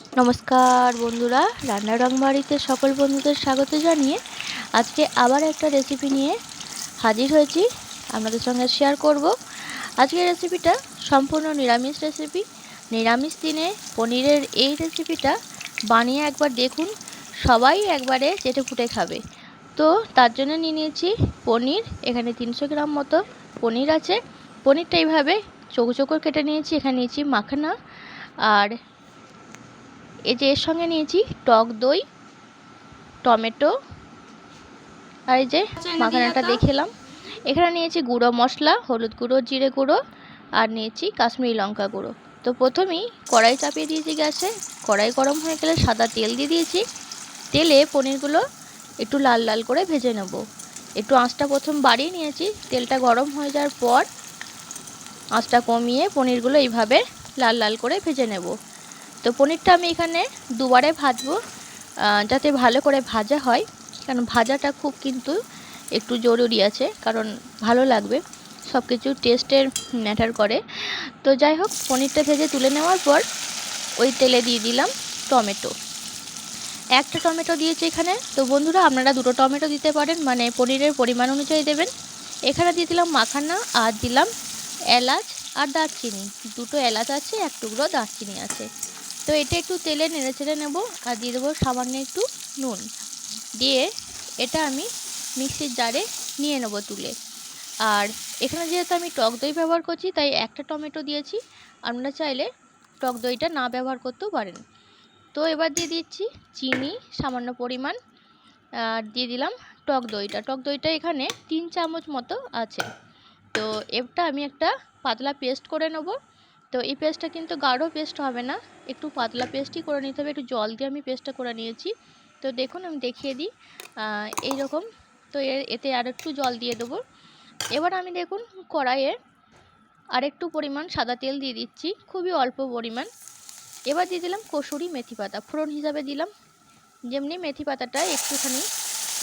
নমস্কার বন্ধুরা, রান্না রং বাড়িতে সকল বন্ধুদের স্বাগত জানিয়ে আজকে আবার একটা রেসিপি নিয়ে হাজির হয়েছি, আপনাদের সঙ্গে শেয়ার করব। আজকের রেসিপিটা সম্পূর্ণ নিরামিষ রেসিপি নিরামিষ দিনে পনিরের এই রেসিপিটা বানিয়ে একবার দেখুন, সবাই একবারে চেটে ফুটে খাবে। তো তার জন্য নিয়ে নিয়েছি পনির, এখানে তিনশো গ্রাম মতো পনির আছে। পনিরটা এইভাবে চৌকো চৌকো কেটে নিয়েছি, এখানে নিয়েছি মাখানা আর এই যে এর সঙ্গে নিয়েছি টক দই টমেটো আর এই যে মাখানাটা দেখেলাম এখানে নিয়েছি গুঁড়ো মশলা হলুদ গুঁড়ো জিরে গুঁড়ো আর নিয়েছি কাশ্মীরি লঙ্কা গুঁড়ো। তো প্রথমেই কড়াই চাপিয়ে দিয়েছি গ্যাসে। কড়াই গরম হয়ে গেলে সাদা তেল দিয়ে দিয়েছি। তেলে পনিরগুলো একটু লাল লাল করে ভেজে নেব। একটু আঁচটা প্রথম বাড়িয়ে নিয়েছি। তেলটা গরম হয়ে যাওয়ার পর আঁচটা কমিয়ে পনিরগুলো এইভাবে লাল লাল করে ভেজে নেব। তো পনিরটা আমি এখানে দুবারে ভাজবো যাতে ভালো করে ভাজা হয় কারণ ভাজাটা খুব কিন্তু একটু জরুরি আছে, কারণ ভালো লাগবে সব কিছু টেস্টের ম্যাটার করে। তো যাই হোক, পনিরটা ভেজে তুলে নেওয়ার পর ওই তেলে দিয়ে দিলাম টমেটো। একটা টমেটো দিয়েছি এখানে। তো বন্ধুরা, আপনারা দুটো টমেটো দিতে পারেন মানে পনিরের পরিমাণ অনুযায়ী দেবেন। এখানে দিয়ে দিলাম মাখানা, আর দিলাম এলাচ আর দারচিনি। দুটো এলাচ আছে, এক টুকরো দারচিনি আছে। তো এটা একটু তেলে নেড়ে চেড়ে নেব আর দিয়ে দেবো সামান্য একটু নুন। দিয়ে এটা আমি মিক্সির জারে নিয়ে নেব তুলে। আর এখানে যেহেতু আমি টক দই ব্যবহার করছি, তাই একটা টমেটো দিয়েছি। আপনারা চাইলে টক দইটা না ব্যবহার করতেও পারেন। তো এবার দিয়ে দিচ্ছি চিনি, সামান্য পরিমাণ। আর দিয়ে দিলাম টক দইটা। টক দইটা এখানে তিন চামচ মতো আছে। তো এটা আমি একটা পাতলা পেস্ট করে নেব। তো এই পেস্টটা কিন্তু গাঢ় পেস্ট হবে না। একটু পাতলা পেস্টই করে নিতে হবে। একটু জল দিয়ে আমি পেস্টটা করে নিয়েছি। তো দেখুন, আমি দেখিয়ে দিই। এই রকম তো এতে আর একটু জল দিয়ে দেবো। এবার আমি দেখুন, কড়াইয়ে আরেকটু পরিমাণ সাদা তেল দিয়ে দিচ্ছি। খুবই অল্প পরিমাণ। এবার দিয়ে দিলাম কসুরি মেথি পাতা। ফোড়ন হিসাবে দিলাম। যেমনি মেথি পাতাটা একটুখানি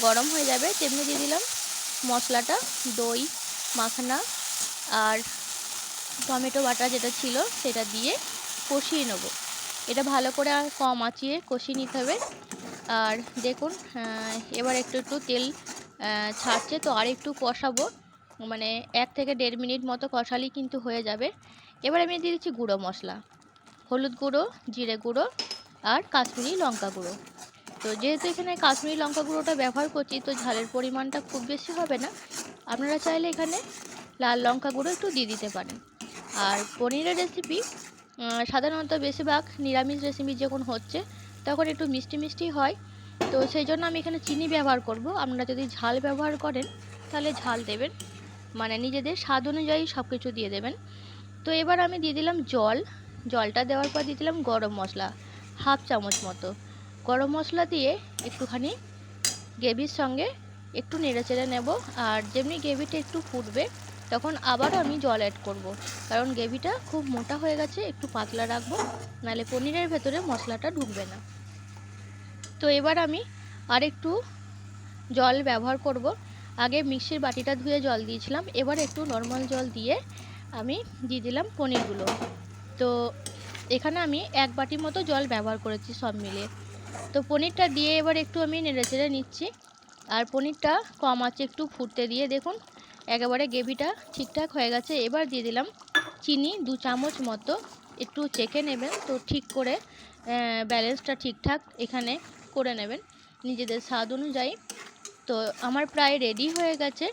গরম হয়ে যাবে, তেমনি দিয়ে দিলাম মশলাটা, দই, মাখানা আর টমেটো বাটা যেটা ছিল সেটা দিয়ে কষিয়ে নেব। এটা ভালো করে কম আঁচিয়ে কষিয়ে নিতে হবে। আর দেখুন এবার একটু একটু তেল ছাড়ছে, তো আর একটু কষাবো। মানে এক থেকে দেড় মিনিট মতো কষালেই কিন্তু হয়ে যাবে। এবার আমি দিয়ে দিচ্ছি গুঁড়ো মশলা, হলুদ গুঁড়ো, জিরে গুঁড়ো আর কাশ্মীরি লঙ্কা গুঁড়ো। তো যেহেতু এখানে কাশ্মীরি লঙ্কা গুঁড়োটা ব্যবহার করছি, তো ঝালের পরিমাণটা খুব বেশি হবে না। আপনারা চাইলে এখানে লাল লঙ্কা গুঁড়ো একটু দিয়ে দিতে পারেন। আর পনিরের রেসিপি সাধারণত বেশিরভাগ নিরামিষ রেসিপি যখন হচ্ছে, তখন একটু মিষ্টি মিষ্টি হয়। তো সেই জন্য আমি এখানে চিনি ব্যবহার করব। আপনারা যদি ঝাল ব্যবহার করেন, তাহলে ঝাল দেবেন। মানে নিজেদের স্বাদ অনুযায়ী সব কিছু দিয়ে দেবেন। তো এবার আমি দিয়ে দিলাম জল। জলটা দেওয়ার পর দিয়ে দিলাম গরম মশলা, হাফ চামচ মতো। গরম মশলা দিয়ে একটুখানি গ্রেভির সঙ্গে একটু নেড়ে চেড়ে নেব। আর যেমনি গ্রেভিটা একটু ফুটবে তখন আবার আমি জল অ্যাড করব। কারণ গ্রেভিটা খুব মোটা হয়ে গেছে, একটু পাতলা রাখব, নাহলে পনিরের ভেতরে মশলাটা ঢুকবে না। তো এবার আমি আর একটু জল ব্যবহার করব। আগে মিক্সির বাটিটা ধুয়ে জল দিয়েছিলাম, এবার একটু নর্মাল জল দিয়ে আমি দিয়ে দিলাম পনিরগুলো। তো এখানে আমি এক বাটি মতো জল ব্যবহার করেছি সব মিলিয়ে। তো পনিরটা দিয়ে এবার একটু আমি নেড়ে চেড়ে নিচ্ছি। আর পনিরটা কম আছে, একটু ফুটতে দিয়ে দেখুন। একেবারে গ্রেভিটা ঠিকঠাক হয়ে গেছে। এবার দিয়ে দিলাম চিনি, দু চামচ মতো। একটু চেখে নেবেন তো ঠিক করে ব্যালেন্সটা ঠিকঠাক এখানে করে নেবেন নিজেদের স্বাদ অনুযায়ী। তো আমার প্রায় রেডি হয়ে গেছে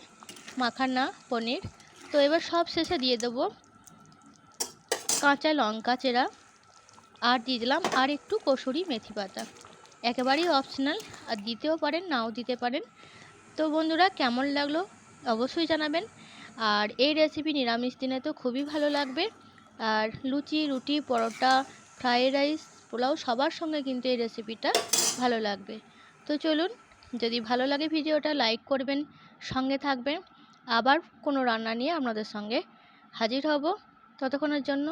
মাখানা পনির। তো এবার সব শেষে দিয়ে দেবো কাঁচা লঙ্কা চেরা। আর দিয়ে দিলাম আর একটু কসুরি মেথি পাতা। একেবারেই অপশনাল আর দিতেও পারেন, নাও দিতে পারেন। তো বন্ধুরা, কেমন লাগল? অবশ্যই জানাবেন। আর এই রেসিপি নিরামিষ দিনে তো খুবই ভালো লাগবে। আর লুচি, রুটি, পরোটা ফ্রায়েড রাইস পোলাও সবার সঙ্গে কিন্তু এই রেসিপিটা ভালো লাগবে। তো চলুন, যদি ভালো লাগে ভিডিওটা লাইক করবেন, সঙ্গে থাকবেন। আবার কোনো রান্না নিয়ে আপনাদের সঙ্গে হাজির হব। ততক্ষণের জন্য